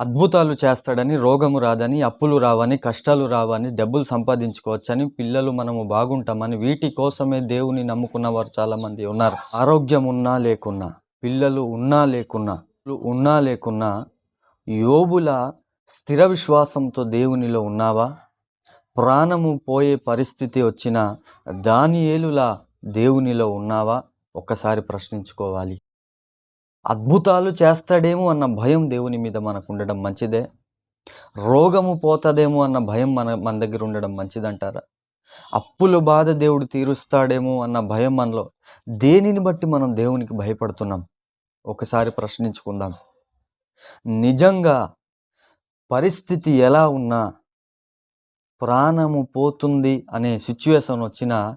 అద్భుతాలు చేస్తాడని రోగము రాదని అప్పులు రావని కష్టాలు రావని డబ్బులు సంపాదించుకోవచ్చని పిల్లలు మనము బాగుంటామని వీటి కోసమే దేవుని నమ్ముకున్న వారు చాలామంది ఉన్నారు. ఆరోగ్యం ఉన్నా లేకున్నా పిల్లలు ఉన్నా లేకున్నా ఉన్నా లేకున్నా యోబుల స్థిర విశ్వాసంతో దేవునిలో ఉన్నావా? ప్రాణము పోయే పరిస్థితి వచ్చిన దాని ఏలులా దేవునిలో ఉన్నావా? ఒక్కసారి ప్రశ్నించుకోవాలి. అద్భుతాలు చేస్తాడేమో అన్న భయం దేవుని మీద మనకు ఉండడం మంచిదే. రోగము పోతుందేమో అన్న భయం మన మన దగ్గర ఉండడం మంచిదంటారా? అప్పుల బాధ దేవుడు తీరుస్తాడేమో అన్న భయం మనలో. దేనిని బట్టి మనం దేవునికి భయపడుతున్నాం? ఒకసారి ప్రశ్నించుకుందాం. నిజంగా పరిస్థితి ఎలా ఉన్నా ప్రాణము పోతుంది అనే సిచ్యువేషన్ వచ్చినా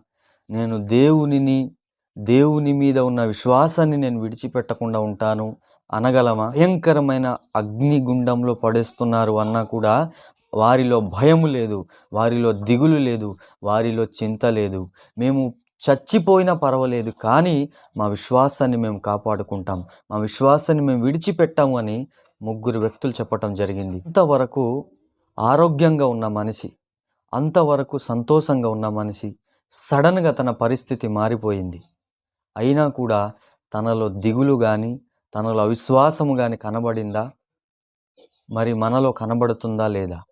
నేను దేవునిని దేవుని మీద ఉన్న విశ్వాసాన్ని నేను విడిచిపెట్టకుండా ఉంటాను అనగలమా? భయంకరమైన అగ్నిగుండంలో పడేస్తున్నారు అన్నా కూడా వారిలో భయము లేదు వారిలో దిగులు లేదు వారిలో చింత లేదు. మేము చచ్చిపోయినా పర్వాలేదు కానీ మా విశ్వాసాన్ని మేము కాపాడుకుంటాం. మా విశ్వాసాన్ని మేము విడిచిపెట్టాము అని ముగ్గురు వ్యక్తులు చెప్పటం జరిగింది. అంతవరకు ఆరోగ్యంగా ఉన్న మనిషి అంతవరకు సంతోషంగా ఉన్న మనిషి సడన్గా తన పరిస్థితి మారిపోయింది. అయినా కూడా తనలో దిగులు కానీ తనలో అవిశ్వాసము కానీ కనబడిందా? మరి మనలో కనబడుతుందా లేదా?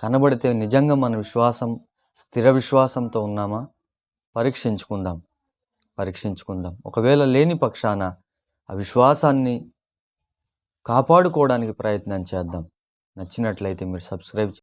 కనబడితే నిజంగా మన విశ్వాసం స్థిర విశ్వాసంతో ఉన్నామా? పరీక్షించుకుందాం. పరీక్షించుకుందాం. ఒకవేళ లేని పక్షాన ఆ విశ్వాసాన్ని కాపాడుకోవడానికి ప్రయత్నం చేద్దాం. నచ్చినట్లయితే మీరు సబ్స్క్రైబ్